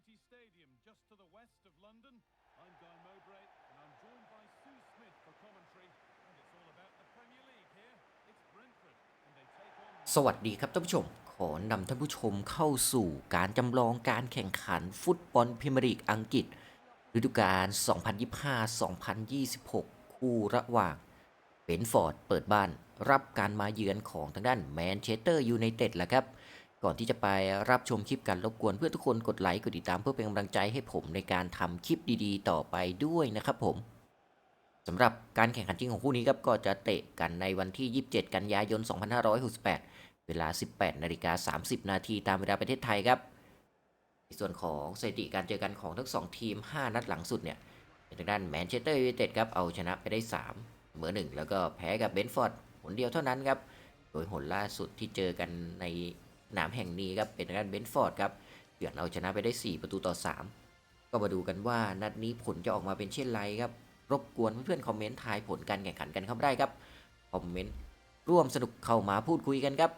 Trinity Stadium, just to the west of London. I'm Guy Mowbray, and I'm joined by Sue Smith for commentary. And it's all about the Premier League here. It's Brentford, and they take on สวัสดีครับท่านผู้ชม ขอนำท่านผู้ชมเข้าสู่การจำลองการแข่งขันฟุตบอลพรีเมียร์ลีกอังกฤษ ฤดูกาล 2025-2026 คู่ระหว่างเบนฟอร์ดเปิดบ้านรับการมาเยือนของทางด้านแมนเชสเตอร์ยูไนเต็ดแหล้วครับ ก่อนที่จะไปรับชมคลิปกันรบกวนเพื่อนทุกคนกดไลค์กดติดตามเพื่อเป็นกำลังใจให้ผมในการทำคลิปดีๆ ต่อไปด้วยนะครับผมสำหรับการแข่งขันจริงของคู่นี้ครับก็จะเตะกันในวันที่ 27 กันยายน 2568 เวลา 18นาฬิกา30 นาทีตามเวลาประเทศไทยครับ ในส่วนของสถิติการเจอกันของทั้ง 2 ทีม 5 นัดหลังสุดเนี่ยทางด้านแมนเชสเตอร์ยูไนเต็ดครับเอาชนะไปได้3เหมือหนึ่งแล้วก็แพ้กับเบนฟอร์ดหนเดียวเท่านั้นครับ โดยหนล่าสุดที่เจอกันใน สนามแห่งนี้ครับเป็นทางด้านเบนฟอร์ดครับเฉือนเอาชนะไปได้ 4 ประตูต่อ 3 ก็มาดูกันว่านัดนี้ผลจะออกมาเป็นเช่นไรครับรบกวนเพื่อนๆคอมเมนต์ทายผลการแข่งขันกันเข้าได้ครับคอมเมนต์ร่วมสนุกเข้ามาพูดคุยกันครับ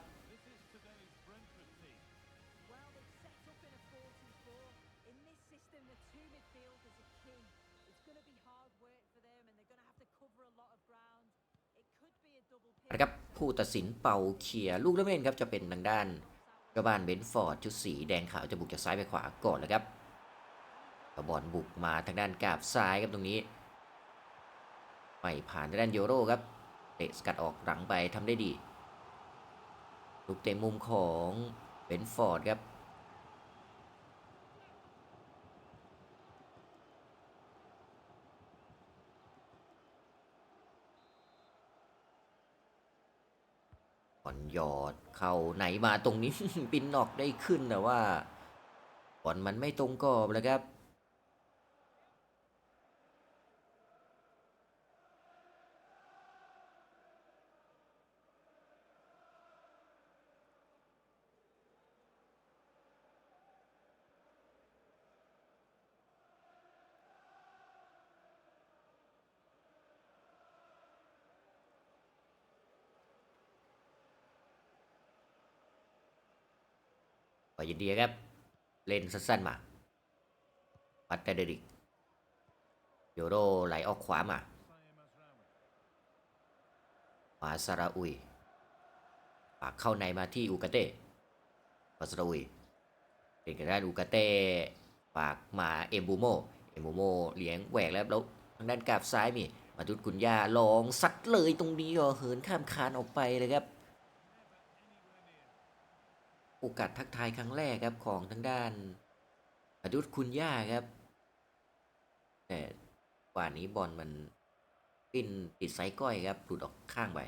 นะครับผู้ตัดสินเป่าเขียลูกล่นเล่นครับจะเป็นทางด้าน ก็บ้านเบนฟอร์ดชุดสีแดงขาวจะบุกจากซ้ายไปขวาก่อนแล้วครับกระบอลบุกมาทางด้านกาบซ้ายครับตรงนี้ไม่ผ่านทางด้านโยโรครับเตะสกัดออกหลังไปทำได้ดี ลูกเตะมุมของเบนฟอร์ดครับ หยอดเข้าไหนมาตรงนี้ ปินนอกได้ขึ้นแต่ว่าบอลมันไม่ตรงกรอบเลยครับ ปยินดีครับ เล่นสั้นๆมา ปัตเตเดริกโยโรไหลออกขวามามาซาราอุยปากเข้าในมาที่อูกาเต้มาซาราอุยเป็นกันได้านอูกาเต้ปากมาเอมบูโม เอมบูโมเลี้ยงแหวกแล้วแล้วทางด้านกราบซ้ายมีมาจุดกุนยาลองซัดเลยตรงนี้ก็เหินข้ามคานออกไปเลยครับ โอกาสทักทายครั้งแรกครับของทางด้านอดุษคุณย่าครับ แต่กว่านี้บอลมันปิ้นติดไซก้อยครับหลุดออกข้างไป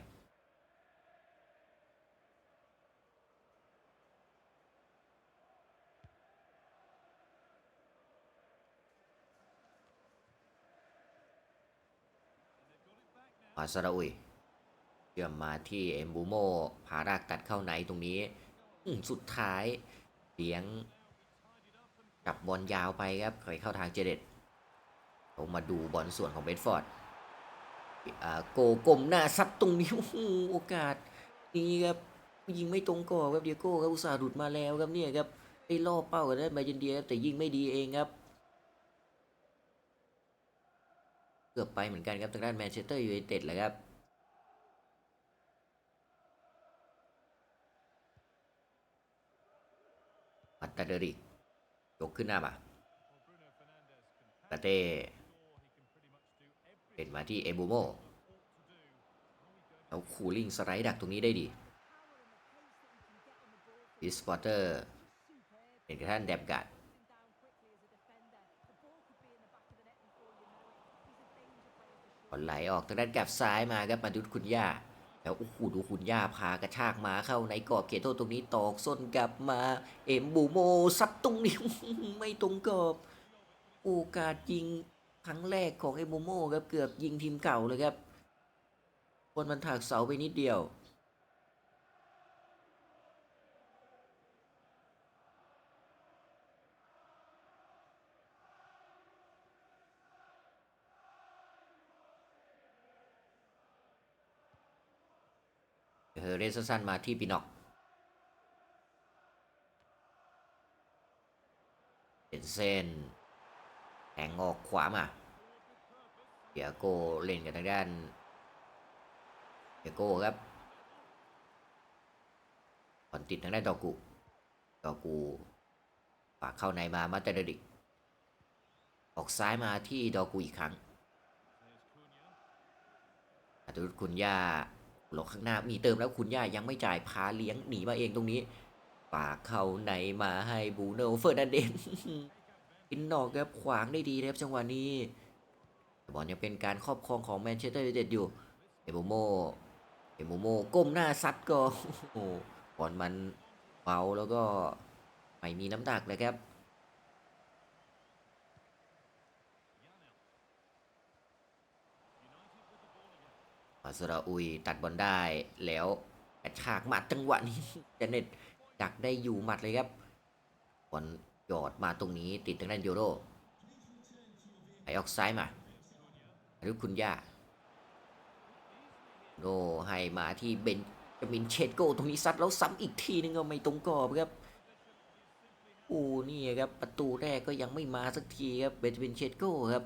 มาซาราอุยเชื่อมมาที่เอมบูโมพารากตัดเข้าในตรงนี้ สุดท้ายเลี้ยงจับบอลยาวไปครับเคยเข้าทางเจเด็ดลงมาดูบอลส่วนของเบนฟอร์ดอ่าโกกลมหน้าซัดตรงนี้โอกาสนี้ครับยิงไม่ตรงกรอครับเดียโก้ครับอุตส่าห์หลุดมาแล้วครับเนี่ยครับไอ้ล่อเป้ากันได้มาเยนเดียครับแต่ยิงไม่ดีเองครับเกือบไปเหมือนกันครับทางด้านแมนเชสเตอร์ยูไนเต็ดแหละครับ ปัตาเดริกยกขึ้นหน้ามาตาเต้เป็นมาที่เอมบูโมแล้วคูลิงสไลด์ดักตรงนี้ได้ดีดิสปอร์เตอร์เป็นกระทั่งแดบกัดบอลไหลออกทางด้านแกบซ้ายมาครับมาดูคุณย่า แล้วโอ้โหดูคุณย่าพากระชากมาเข้าในกรอบเขตโทษตรงนี้ตอกส้นกลับมา เอ็มบูโมซัดตรงนี้ไม่ตรงกรอบ โอกาสยิงครั้งแรกของเอ็มบูโมครับเกือบยิงทีมเก่าเลยครับบอลมันถากเสาไปนิดเดียว เฮอเรสสั้นๆมาที่ปินอกเป็นเส้นแทงออกขวามาเดียโกเล่นกับทางด้านเดียโกครับบอลติดทางด้านดอกุดอกูฝากเข้าในมามาเตเดริกออกซ้ายมาที่ดอกูอีกครั้งอัตุรุคุณย่า หลอกข้างหน้ามีเติมแล้วคุณย่ายังไม่จ่ายพาเลี้ยงหนีมาเองตรงนี้ฝากเข้าในมาให้บูโนเฟอร์นันเดนอินนอกครับขวางได้ดีนะครับจังหวะนี้บอลยังเป็นการครอบครองของแมนเชสเตอร์ยูไนเต็ดอยู่เอโมโมเอโมโมก้มหน้าซัดก็โอ้โหบอลมันเบาแล้วก็ไม่มีน้ำหนักเลยครับ มาสราอุยตัดบอลได้แล้วกระชากหมัดจังหวะนี้เจเน็ตดักได้อยู่หมัดเลยครับบอลหยอดมาตรงนี้ติดทางด้านโยโรไหลออกซ้ายมาหรือคุณย่าโนให้มาที่เบนจามินเชดโกตรงนี้ซัดแล้วซ้ำอีกทีนึงก็ไม่ตรงกรอบครับโอ้นี่ครับประตูแรกก็ยังไม่มาสักทีครับเบนจามินเชดโกครับ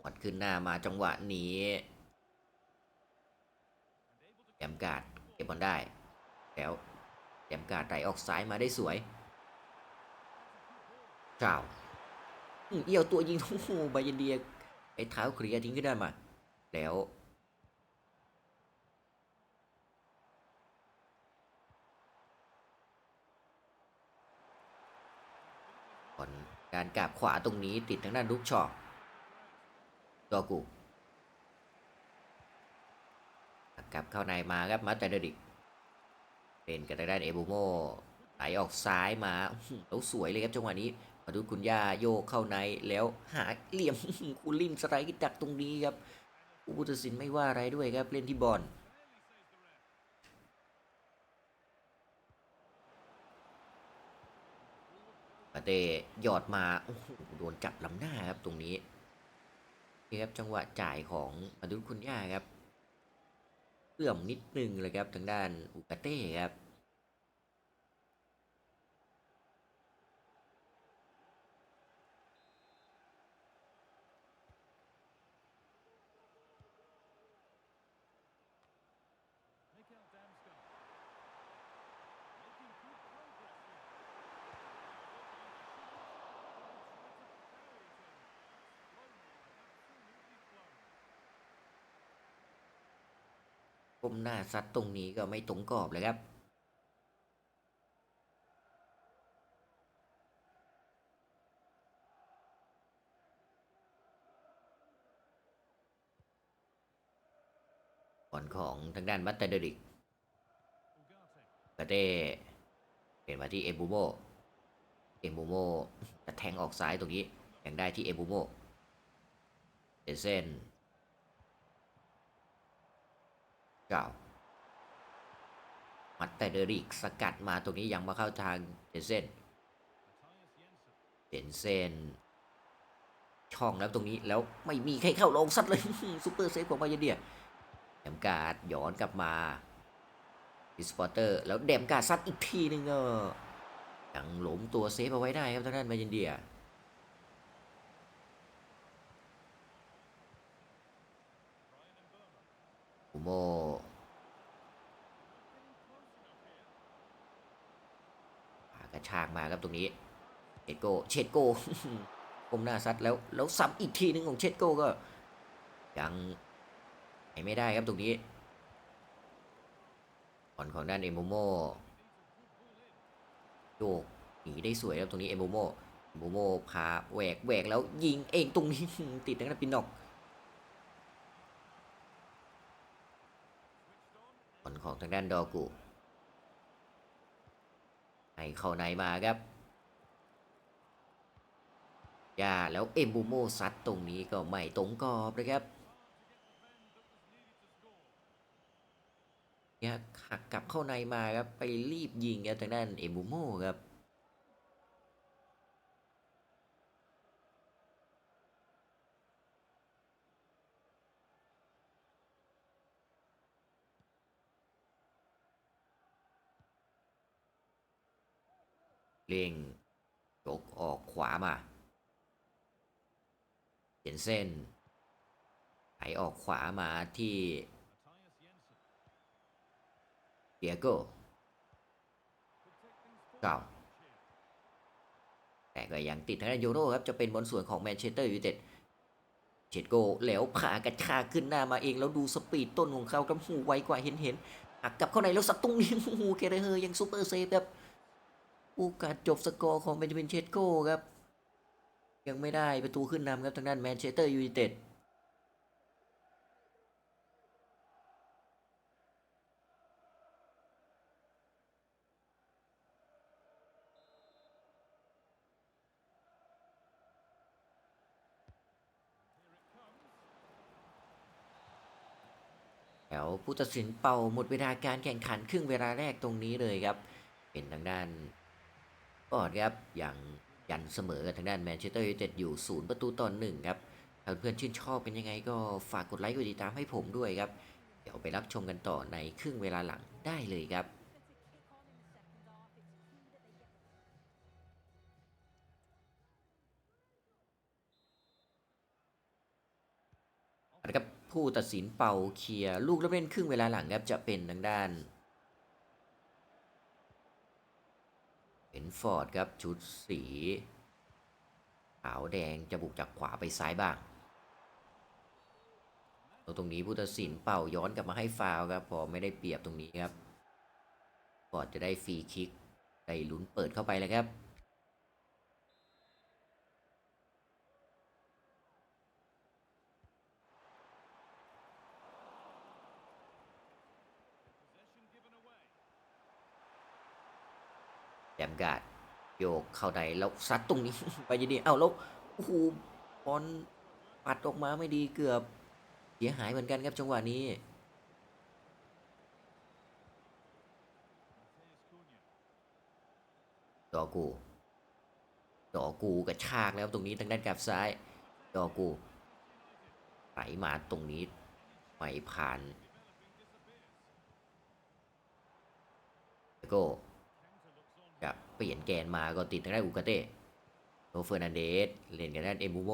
หวดขึ้นหน้ามาจังหวะนี้แอมการ์ดเก็บบอลได้ แล้วแอมการ์ดไหลออกซ้ายมาได้สวยเจ้าเอี่ยวตัวยิงโอ้โหบายันเดียไอ้เท้าเคลียร์ทิ้งขึ้นได้มา แล้วบอลการกราบขวาตรงนี้ติดทางด้านลุกชอ ดอกูกลับเข้าในมาครับมาแต่เดดิเป็นกันทางด้านเอบูโมไหลออกซ้ายมาแล้วสวยเลยครับจังหวะนี้มาดูคุณย่าโยกเข้าในแล้วหาเหลี่ยมคุณลิมสไลด์ดักตรงนี้ครับผู้ตัดสินไม่ว่าอะไรด้วยครับเล่นที่บอลปาเต้หยอดมาโดนจับลำหน้าครับตรงนี้ ครับจังหวะจ่ายของมาดุลคุณย่าครับเอื่อมนิดนึงเลยครับทางด้านอุกาเต้ครับ ก้มหน้าซัดตรงนี้ก็ไม่ตรงกรอบเลยครับบอลของทางด้านมัตเตอร์เดริกกาเต้เปลี่ยนมาที่เอบูโมเอบูโมจะแทงออกซ้ายตรงนี้ยังได้ที่เอบูโมเดเซน เก่ามัตเตอร์เดริกสกัดมาตรงนี้ยังมาเข้าทางเดเซนเดนเซนช่องแล้วตรงนี้แล้วไม่มีใครเข้าลงซัดเลยซูเปอร์เซฟของมาเยเดียแดมการ์ดย้อนกลับมาดิสปอร์เตอร์ แล้วแดมการ์ดซัดอีกทีนึงก็ยังหลงตัวเซฟเอาไว้ได้ครับทางด้านมาเยนเดีย อุโมปากระชากมาครับตรงนี้เชดโกเชดโกก้มหน้าซัดแล้วแล้วซ้ำอีกทีนึงของเชดโกก็ ยังไม่ได้ครับตรงนี้บอลของด้านเอมโมโมโยกหนีได้สวยครับตรงนี้เอมโมโมเอมโมโมพาแหวกแหวกแล้วยิงเองตรงนี้ติดทางด้านปินนอกบอ ลของทางด้านดอกูให้เข้าในมาครับยาแล้วเอมบูโมซัดตรงนี้ก็ไม่ตรงกรอบนะครับเนี่ยหักกลับเข้าในมาครับไปรีบยิงครับทางด้านเอมบูโมครับบ เล่งยกออกขวามาเห็นเส้นไหลออกขวามาที่เดียโก could take things forward. เก่าแต่ก็ยังติดทางด้านโยโรครับ จะเป็นบอลส่วนของแมนเชสเตอร์ยูไนเต็ดเชดโกแล้วผากระชากขึ้นหน้ามาเองแล้วดูสปีดต้นของเขาครับหูไวกว่าเห็นเห็นหักกลับเข้าในแล้วสัตว์ตรงนี้หูเคเรเฮยังซูเปอร์เซฟครับ โอกาสจบสกอร์ของเบนจามินเชดโกครับ ยังไม่ได้ประตูขึ้นนำครับทางด้านแมนเชสเตอร์ยูไนเต็ดแล้วผู้ตัดสินเป่าหมดเวลาการแข่งขันครึ่งเวลาแรกตรงนี้เลยครับ เป็นทางด้าน ปอดครับอย่างยันเสมอกับทางด้านแมนเชสเตอร์ยูไนเต็ดอยู่ศูนย์ประตูต่อหนึ่งครับถ้าเพื่อนชื่นชอบเป็นยังไงก็ฝากกดไลค์กดติดตามให้ผมด้วยครับ เดี๋ยวไปรับชมกันต่อในครึ่งเวลาหลังได้เลยครับนะครับผู้ตัดสินเป่าเคลียร์ลูกแล้วเล่นครึ่งเวลาหลังครับจะเป็นทางด้าน เห็นฟอร์ดครับชุดสี ขาวแดงจะบุกจากขวาไปซ้ายบ้างตรงนี้ผู้ตัดสินเป่าย้อนกลับมาให้ฟาวครับ พอไม่ได้เปรียบตรงนี้ครับฟอร์ดจะได้ฟรีคิกได้ลุ้นเปิดเข้าไปเลยครับ Possession given away. แจม กาดโยกเข้าในแล้วซัดตรงนี้ ไปยินดีเอ้าแล้วโอ้โหบอลปัดออกมาไม่ดีเกือบเสียหายเหมือนกันครับจังหวะนี้ดอกูดอกูกระชากแล้วตรงนี้ทางด้านกับซ้ายดอกูไหลมาตรงนี้ไม่ผ่านแล้วก็ Counter looks on. จะ เปลี่ยนแกนมาก็ติดทางด้านอูกาเต้โรเฟอร์นันเดสเล่นกันด้านเอมบูโม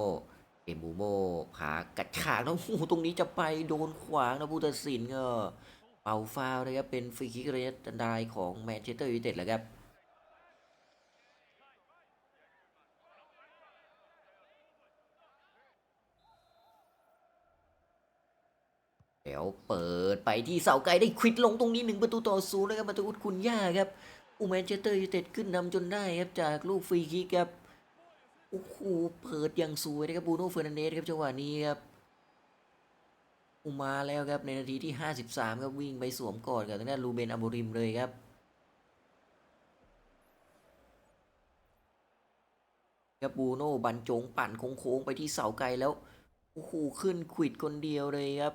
เอมบูโมผากระชากแล้วโอ้ตรงนี้จะไปโดนขวางนะผู้ตัดสินก็เป่าฟาวล์นะครับเป็นฟรีคิกระยะอันตรายของแมนเชสเตอร์ยูไนเต็ดแล้วครับเดี๋ยวเปิดไปที่เสาไกลได้ควิดลงตรงนี้หนึ่งประตูต่อศูนย์นะครับมาตูอุดคุณย่าครับ อูแมนเชสเตอร์ยูไนเต็ดขึ้นนำจนได้ครับจากลูกฟรีคิกครับโอ้โหเปิดอย่างสวยนะครับบูโน่เฟอร์นันเดสครับจังหวะนี้ครับอุมาแล้วครับในนาทีที่ 53ครับวิ่งไปสวมกอดกับทางด้านลูเบนอัมโบริมเลยครับครับบูโน่บรรจงปั่นโค้งๆไปที่เสาไกลแล้วโอ้โหขึ้นควิดคนเดียวเลยครับ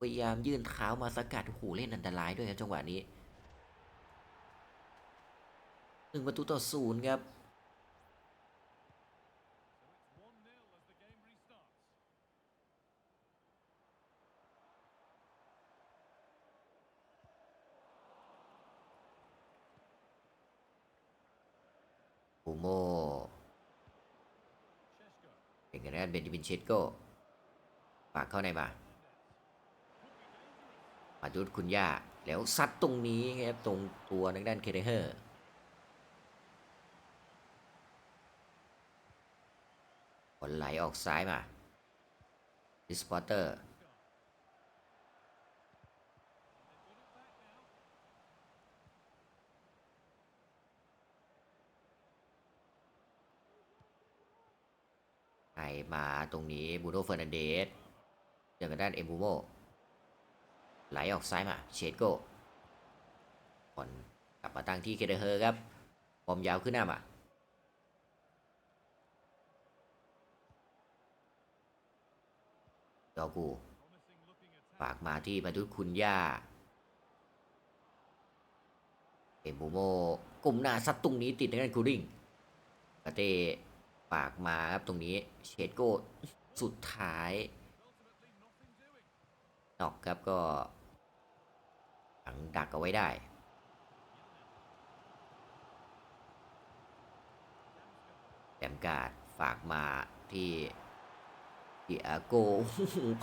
พยายามยื่นเท้ามาสกัดโอ้โหเล่นอันตรายด้วยครับจังหวะนี้ หนึ่งประตูต่อศูนย์ครับอูโมเป็นกันด้านเบนจามินเชสโกฝากเข้าในมามาดูดคุณย่า แล้วซัดตรงนี้ครับ ตรงตัวทางด้านเคเดเฮอร์ บอลไหลออกซ้ายมาดิสปอเตอร์ให้มาตรงนี้บูโนเฟอร์นันเดสเจอกันด้านเอมบูโมไหลออกซ้ายมาเชดโกบอลกลับมาตั้งที่เคเดเฮอร์ครับบอมยาวขึ้นหน้ามา ดอกู ฝากมาที่มาดุคุณย่าเอมบูโมกลุ่มหน้าซัดตรงนี้ติดในกันคูริงกาเต้ฝากมาครับตรงนี้เชดโกสุดท้ายนอกครับก็หังดักเอาไว้ได้แสมการ์ดฝากมาที่ ดิอาโก้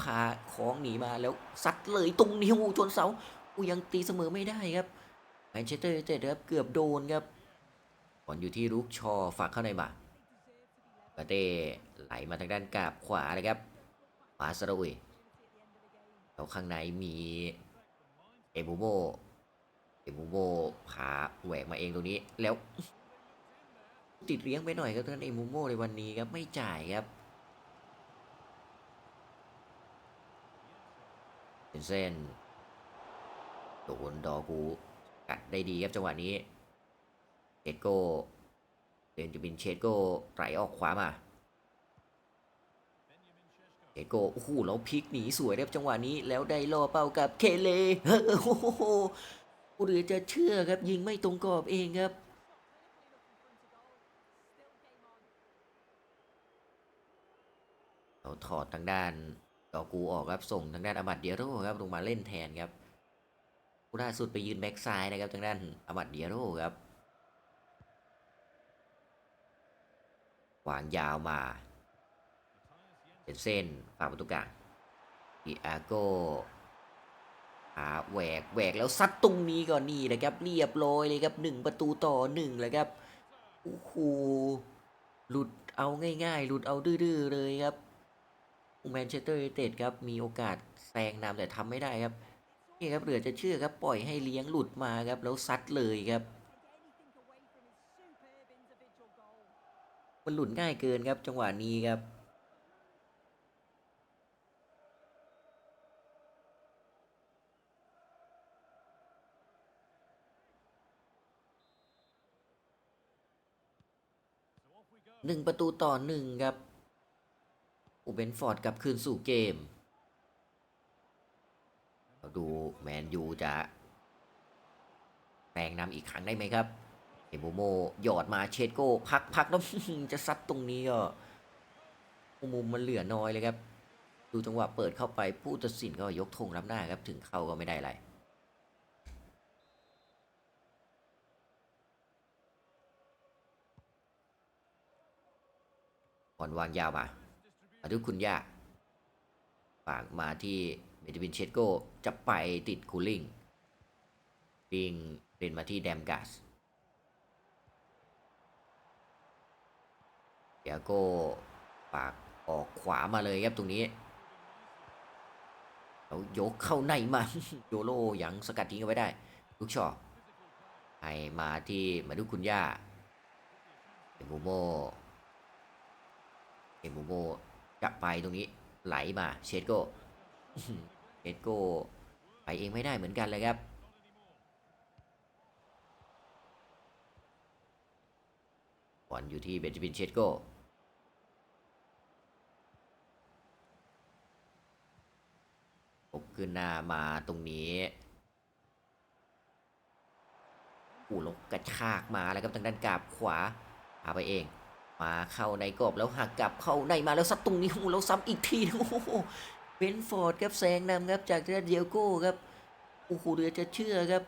พาของหนีมาแล้วซัดเลยตรงนิ้วชนเสาอูยังตีเสมอไม่ได้ครับแมนเชสเตอร์ยูไนเต็ดครับเกือบโดนครับบอลอยู่ที่ลูกชอฝากเข้าในมาปาเต้ไหลมาทางด้านกาบขวาเลยครับมาสระอุยแล้วข้างในมีเอบูโบเอบูโบพาแหวกมาเองตรงนี้แล้ว ติดเลี้ยงไปหน่อยครับท่านเอมูโมในวันนี้ครับไม่จ่ายครับ เป็นเส้นโดนดอกูกัดได้ดีครับจังหวะนี้เชโก้เดินจะบินเชโก้ไหลออกขวามาเชโก้โอ้โหแล้วพลิกหนีสวยครับจังหวะนี้แล้วได้ล่อเป้ากับเคเลโอ้โหหรือจะเชื่อครับยิงไม่ตรงกรอบเองครับเราถอดทางด้าน ดอกูออกครับส่งทางด้านอามัดเดียโร่ครับลงมาเล่นแทนครับผู้ล่าสุดไปยืนแบ็กซ้ายนะครับทางด้านอามัดเดียโร่ครับวางยาวมาเป็นเส้นฝ่าประตูกลางดิอาโกอาแหวกแหวกแล้วซัดตรงนี้ก่อนนี่นะครับเรียบร้อยเลยครับหนึ่งประตูต่อหนึ่งเลยครับโอ้โหหลุดเอาง่ายๆ หลุดเอาดื้อๆเลยครับ แมนเชสเตอร์ยูไนเต็ดครับมีโอกาสแซงนำแต่ทำไม่ได้ครับนี่ครับเหลือจะเชื่อครับปล่อยให้เลี้ยงหลุดมาครับแล้วซัดเลยครับ มันหลุดง่ายเกินครับจังหวะนี้ครับหนึ่งประตูต่อหนึ่งครับ อูเบนฟอร์ดกลับคืนสู่เกม เราดูแมนยูจะแปลงนำอีกครั้งได้ไหมครับเอโมโมหยอดมาเชดโก้พักพักแล้วจะซัดตรงนี้ก็มุมมันเหลือน้อยเลยครับ ดูจังหวะเปิดเข้าไปผู้ตัดสินก็ยกธงรับหน้าครับถึงเข้าก็ไม่ได้อะไรบอลวางยาวมา มาดูคุณย่าฝากมาที่เบนจามินเชสโกจะไปติดคูลิงลิงเล่นมาที่แดมกัสเดียโกฝากออกขวามาเลยครับตรงนี้แล้วยกเข้าในมาโยโรยังสกัดทิ้งเอาไว้ได้ ลูกชอให้มาที่มาดูคุณย่าเอมูโมเอมูโม จะไปตรงนี้ไหลมาเชดโกเชดโกไปเองไม่ได้เหมือนกันเลยครับบอลอยู่ที่เบนจามินเชดโกปกขึ้นหน้ามาตรงนี้อู้ลงกระชากมาแล้วครับทางด้านกราบขวาพาไปเอง มาเข้าในกรอบแล้วหักกลับเข้าในมาแล้วซัดตรงนี้โอ้โหแล้วซ้ำอีกทีนึงโอ้โหเบนฟอร์ดครับแซงนำครับจากเดียโก้ครับโอ้โหเดือจะเชื่อครับ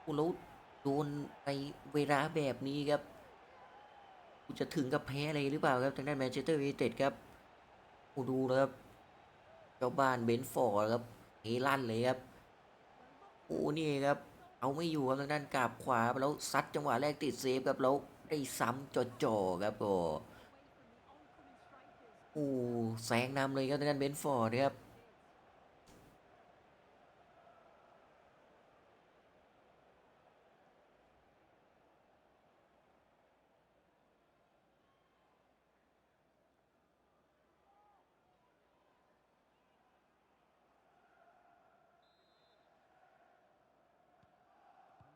โอ้แล้วโดนในเวลาแบบนี้ครับจะถึงกับแพ้อะไรหรือเปล่าครับทางด้านแมนเชสเตอร์ยูไนเต็ดครับโอ้ดูนะครับเจ้าบ้านเบนฟอร์ดครับเฮลั่นเลยครับโอ้นี่ครับเอาไม่อยู่ครับทางด้านกราบขวาแล้วซัดจังหวะแรกติดเซฟครับแล้ว ได้ซ้ำจ่อๆครับโอ้โอ้แซงนำเลยครับทางด้านเบนฟอร์ดครับ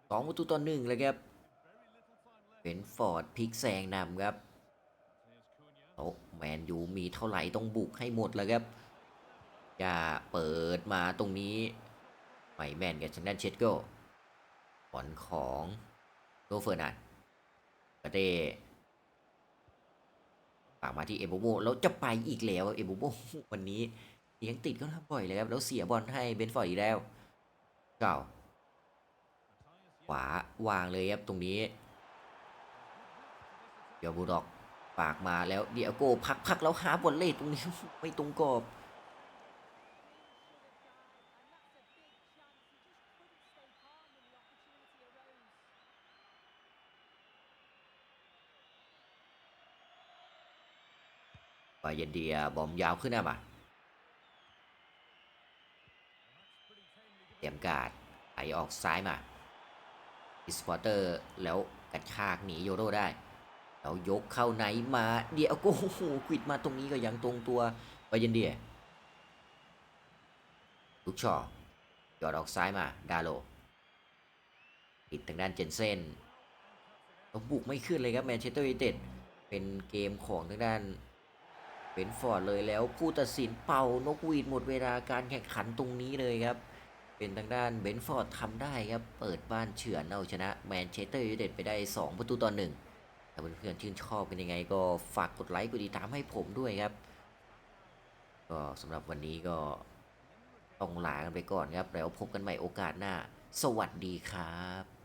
สองประตูต่อหนึ่งเลยครับ เบนฟอร์ดพลิกแซงนำครับโอ้แมนยูมีเท่าไหร่ต้องบุกให้หมดแล้วครับจะเปิดมาตรงนี้ไม่แมนกับชันดันเชดโก้บอลของโรเฟอร์นันกระเตฝากมาที่เอโบโมแล้วจะไปอีกแล้วเอโบโมวันนี้เลี้ยงติดก็ทำบ่อยเลยครับ แล้วเสียบอลให้เบนฟอร์ดอีกแล้ว เก่าขวาวางเลยครับตรงนี้ เดี๋ยวบูด็อกปากมาแล้วเดียโก้พักพักแล้วหาบอลเล่ตรงนี้ไม่ตรงกรอบบาเยนเดียบอมยาวขึ้นนะบ่ะเตรียมการไหลออกซ้ายมาอิสปอร์เตอร์แล้วกระชากหนีโยโรได้ แล้วยกเข้าไหนมาเดี๋ยวโอ้โหควิดมาตรงนี้ก็ยังตรงตัวบาเยนเดียลูกชอยอดออกซ้ายมาดาโลติดทางด้านเจนเซนแล้วบุกไม่ขึ้นเลยครับแมนเชสเตอร์ยูไนเต็ดเป็นเกมของทางด้านเป็นฟอร์ดเลยแล้วผู้ตัดสินเป่านกหวีดหมดเวลาการแข่งขันตรงนี้เลยครับ เป็นทางด้านเบนฟอร์ดทำได้ครับ เปิดบ้านเฉือนเอาชนะแมนเชสเตอร์ยูไนเต็ดไปได้ 2 ประตูต่อหนึ่ง ถ้าเพื่อนๆชื่นชอบเป็นยังไงก็ฝากกดไลค์กดติดตามให้ผมด้วยครับ ก็สำหรับวันนี้ก็ต้องลากันไปก่อนครับ แล้วพบกันใหม่โอกาสหน้า สวัสดีครับ